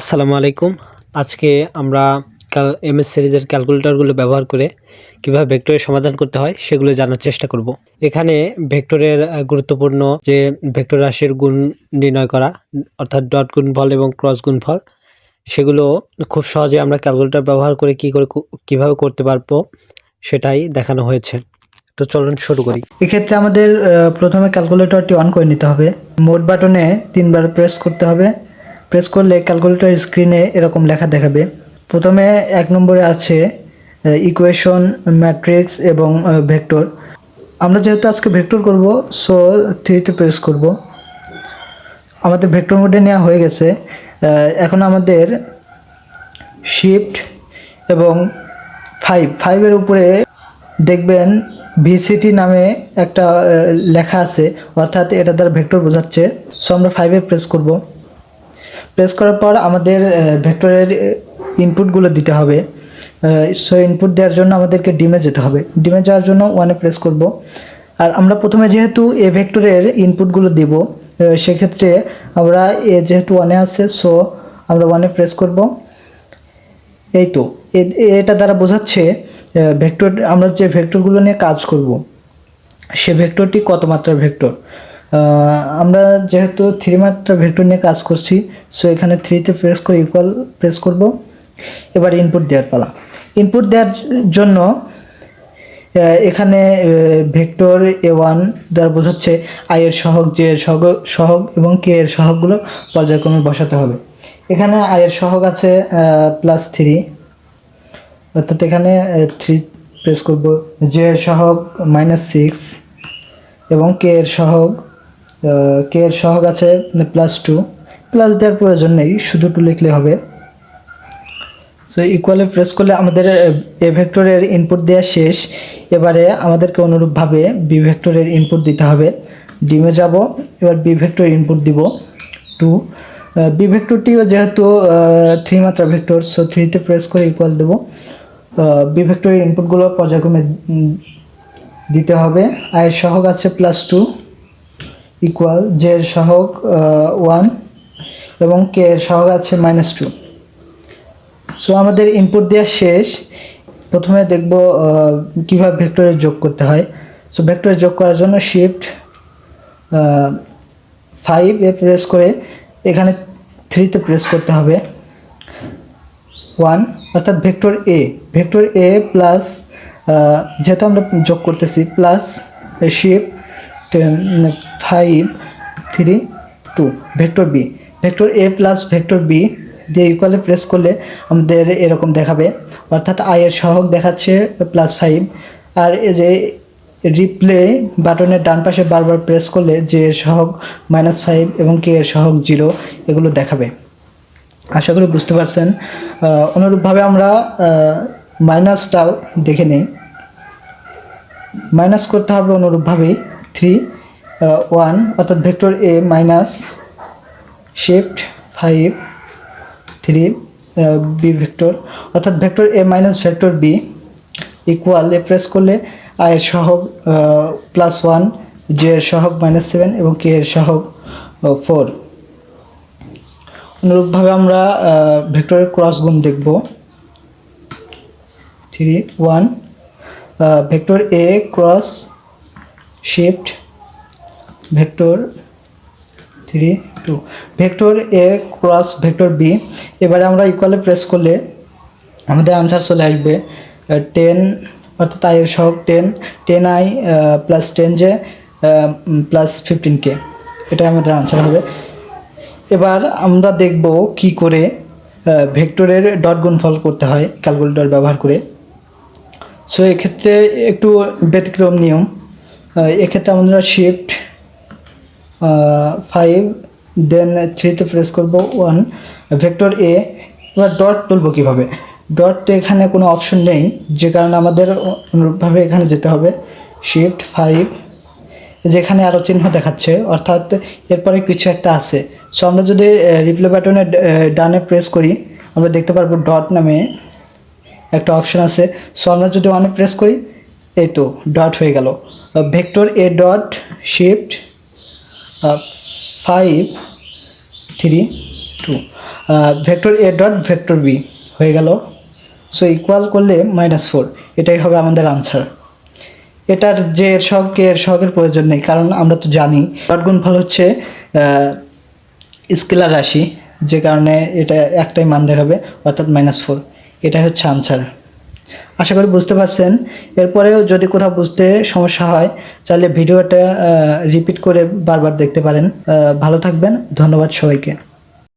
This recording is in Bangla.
আসসালামু আলাইকুম। আজকে আমরা এম এস সিরিজের ক্যালকুলেটরগুলো ব্যবহার করে কীভাবে ভেক্টরের সমাধান করতে হয় সেগুলো জানার চেষ্টা করব। এখানে ভেক্টরের গুরুত্বপূর্ণ যে ভেক্টর রাশির গুণ নির্ণয় করা, অর্থাৎ ডট গুণফল এবং ক্রস গুণফল, সেগুলো খুব সহজে আমরা ক্যালকুলেটর ব্যবহার করে কি করে কীভাবে করতে পারব সেটাই দেখানো হয়েছে। তো চলুন শুরু করি। এক্ষেত্রে আমাদের প্রথমে ক্যালকুলেটরটি অন করে নিতে হবে। মোট বাটনে তিনবার প্রেস করতে হবে। প্রেস করলে ক্যালকুলেটর স্ক্রিনে এরকম লেখা দেখাবে। প্রথমে এক নম্বরে আছে ইকুয়েশন ম্যাট্রিক্স এবং ভেক্টর আমরা যেহেতু আজকে ভেক্টর করব সো থ্রিতে প্রেস করব। আমাদের ভেক্টর মোডে নেওয়া হয়ে গেছে। এখন আমাদের শিফট এবং ফাইভ ফাইভের উপরে দেখবেন ভিসিটি নামে একটা লেখা আছে, অর্থাৎ এটা দ্বারা ভেক্টর বোঝাচ্ছে। সো আমরা ফাইভে প্রেস করব। প্রেস করার পর আমাদের ভেক্টরের ইনপুটগুলো দিতে হবে। সো ইনপুট দেওয়ার জন্য আমাদেরকে ডিমে যেতে হবে। ডিমে যাওয়ার জন্য ওয়ানে প্রেস করব। আর আমরা প্রথমে যেহেতু এ ভেক্টরের ইনপুটগুলো দিব সেক্ষেত্রে আমরা এ যেহেতু ওয়ানে আছে সো আমরা ওয়ানে প্রেস করব। এই তো। এটা দ্বারা বোঝাচ্ছে ভেক্টর আমরা যে ভেক্টরগুলো নিয়ে কাজ করব, সে ভেক্টরটি কত মাত্রার ভেক্টর আমরা যেহেতু থ্রি মাত্রার ভেক্টর নিয়ে কাজ করছি সো এখানে থ্রিতে প্রেস করে ইকুয়াল প্রেস করব। এবার ইনপুট দেওয়ার পালা। ইনপুট দেওয়ার জন্য এখানে ভেক্টর এ ওয়ান দ্বারা বোঝাচ্ছে আই এর সহগ জে এর সহগ সহগ এবং কে এর সহগগুলো পর্যায়ক্রমে বসাতে হবে। এখানে আই এর সহগ আছে প্লাস থ্রি অর্থাৎ এখানে থ্রি প্রেস করব। জে এর সহগ মাইনাস সিক্স এবং কে এর সহগ কে এর সহগ আছে প্লাস টু প্লাস দেওয়ার প্রয়োজন নেই, শুধু টু লিখলে হবে। সো ইকুয়ালে প্রেস করলে আমাদের এ ভেক্টরের ইনপুট দেওয়া শেষ। এবারে আমাদেরকে অনুরূপভাবে বি ভেক্টরের ইনপুট দিতে হবে। ডিমে যাব, এবার বি ভেক্টর ইনপুট দিব। টু বি ভেক্টরটিও যেহেতু থ্রি মাত্রা ভেক্টর সো থ্রিতে প্রেস করে ইকুয়াল দেবো। বি ভেক্টরের ইনপুটগুলো পর্যায়ক্রমে দিতে হবে। আয়ের সহগ আছে প্লাস টু ইকুয়াল জে এর সহগ ওয়ান এবং কে এর সহগ আছে মাইনাস টু সো আমাদের ইনপুট দেওয়া শেষ। প্রথমে দেখব কীভাবে ভেক্টরে যোগ করতে হয়। সো ভেক্টরে যোগ করার জন্য শিফট ফাইভ এ প্রেস করে এখানে থ্রিতে প্রেস করতে হবে। ওয়ান অর্থাৎ vector A vector A plus যেহেতু আমরা যোগ করতেছি plus shift five three two vector B vector A plus vector B দিয়ে ইকুয়ালে প্রেস করলে আমাদের এরকম দেখাবে। অর্থাৎ আই এর সহগ দেখাচ্ছে প্লাস ফাইভ আর এই যে রিপ্লে বাটনের ডান পাশে বারবার প্রেস করলে যে এর সহগ মাইনাস ফাইভ এবং কে এর সহগ জিরো এগুলো দেখাবে। আশা করি বুঝতে পারছেন। অনুরূপভাবে আমরা মাইনাসটাও দেখে নিই। মাইনাস করতে হবে অনুরূপভাবেই। থ্রি ওয়ান অর্থাৎ vector A minus shift five three B vector অর্থাৎ vector A minus vector B equal A press করলে আয়ের সহগ প্লাস ওয়ান জে এর সহগ মাইনাস সেভেন এবং কে এর সহগ ফোর অনুরূপভাবে আমরা ভেক্টরের ক্রস গুণ দেখব। Three one vector A cross shift vector three two. Vector A cross vector B. এবারে আমরা ইকুয়ালে প্রেস করলে আমাদের আনসার চলে আসবে টেন অর্থাৎ আই এর সহগ ten ten I plus ten J plus fifteen K এটাই আমাদের আনসার হবে। এবার আমরা দেখব কি করে ভেক্টরের ডট গুণফল করতে হয় ক্যালকুলেটর ব্যবহার করে। সো এক্ষেত্রে একটু ব্যতিক্রম নিয়ম। এক্ষেত্রে আমরা শিফট ফাইভ দেন থ্রিতে প্রেস করব ওয়ান ভেক্টর এ এবার ডট তুলবো কীভাবে? ডট এখানে কোনো অপশন নেই, যে কারণে আমাদের অনুরূপভাবে এখানে যেতে হবে। শিফট ফাইভ যেখানে আরও চিহ্ন দেখাচ্ছে, অর্থাৎ এরপরে কিছু একটা আছে। সো আমরা যদি রিপ্লে বাটনে ডানে প্রেস করি, আমরা দেখতে পারব ডট নামে একটা অপশন আছে। সো আমরা যদি ওয়ানে প্রেস করি, এই তো ডট হয়ে গেল। Vector A dot shift five three two vector A dot vector B হয়ে গেল। সো ইকুয়াল করলে মাইনাস ফোর এটাই হবে আমাদের আনসার এটার যে এর সহগ কে এর সহগের প্রয়োজন নেই, কারণ আমরা তো জানি। ডট গুণফল হচ্ছে স্কেলার রাশি, যে কারণে এটা একটাই মান দেখাবে, অর্থাৎ মাইনাস ফোর এটাই হচ্ছে আনসার আশা করি বুঝতে পারছেন। এরপরেও যদি কোথাও বুঝতে সমস্যা হয়, তাহলে ভিডিওটা রিপিট করে বারবার দেখতে পারেন। ভালো থাকবেন। ধন্যবাদ সবাইকে।